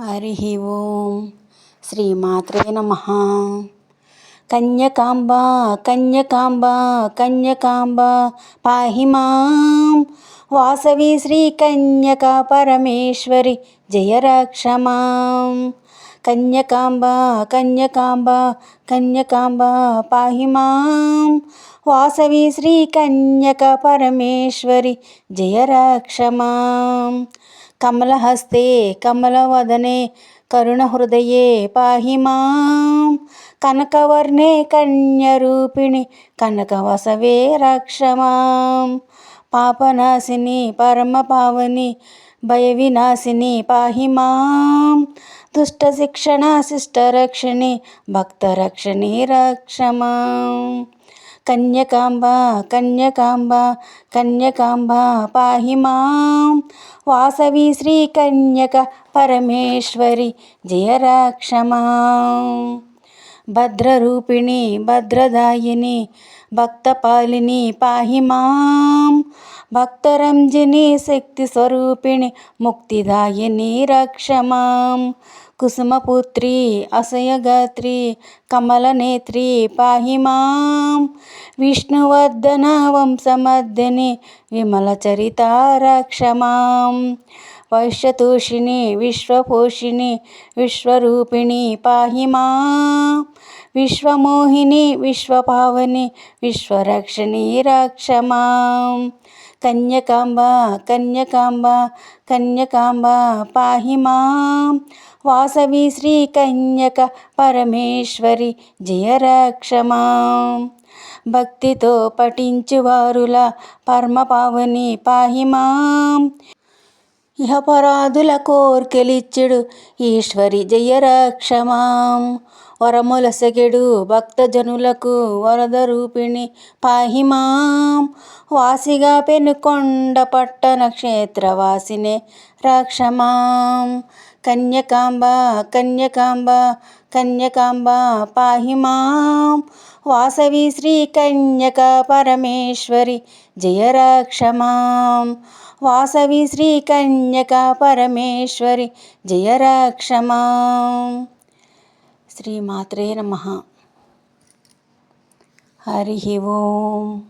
హరి ఓం శ్రీమాత్రే నమ. కన్యకాంబ కన్యకాంబ కన్యకాంబ పాహి మాం. వాసవి శ్రీ కన్యక పరమేశ్వరి జయరక్షమాం కన్యకాంబ కన్యకాంబ కన్యకాంబ పాహి మాం. వాసవి శ్రీ కన్యక పరమేశ్వరి జయరక్షమాం కమలహస్తే కమలవదనే కరుణహృదయే పాహి మాం. కనకవర్ణే కన్యరూపిణి కనకవసవే రక్షమాం పాపనాశిని పరమపావని భయవినాశిని పాహి మాం. దుష్టశిక్షణ శిష్టరక్షిణి భక్తరక్షిణి రక్షమాం కన్యకాంబ కన్యకాంబ కన్యకాంబ పాహి మాం. వాసవి శ్రీ కన్యక పరమేశ్వరి జయరాక్షమా భద్రరూపిణి భద్రదాయిని భక్తపాలిని పాహి మాం. భక్తరంజిని శక్తి స్వరూపిణి ముక్తిదాయిని రక్షమాం కుసుమపుత్రి అసయగాత్రి కమలనేత్రి పాహి మాం విష్ణువర్ధన వంశమర్దని విమల చరిత రక్షమాం వైశ్యతూషిణి విశ్వపోషిణి విశ్వరూపిణి పాహి మా విశ్వమోహిని విశ్వపావని విశ్వరక్షణి రక్షమాం కన్యకాంబ కన్యకాంబ కన్యకాంబ పాహి మాం వాసవి శ్రీ కన్యక పరమేశ్వరి జయరక్షమాం భక్తితో పఠించువారుల పరమపావని పాహి మాం ఇహపరాధుల కోర్కెలిచ్చుడు ఈశ్వరి జయరక్షమాం. వరములసగెడు భక్తజనులకు వరద రూపిణి పాహిమాం. వాసిగా పెనుకొండ పట్టణ క్షేత్రవాసినే రక్షమాం. కన్యకాంబ కన్యకాంబ కన్యకాంబ పాహిమాం. వాసవి శ్రీ కన్యక పరమేశ్వరి జయరక్షమాం. వాసవి శ్రీ కన్యక పరమేశ్వరి జయ శ్రీమాత్రే నమ. హరి ఓం.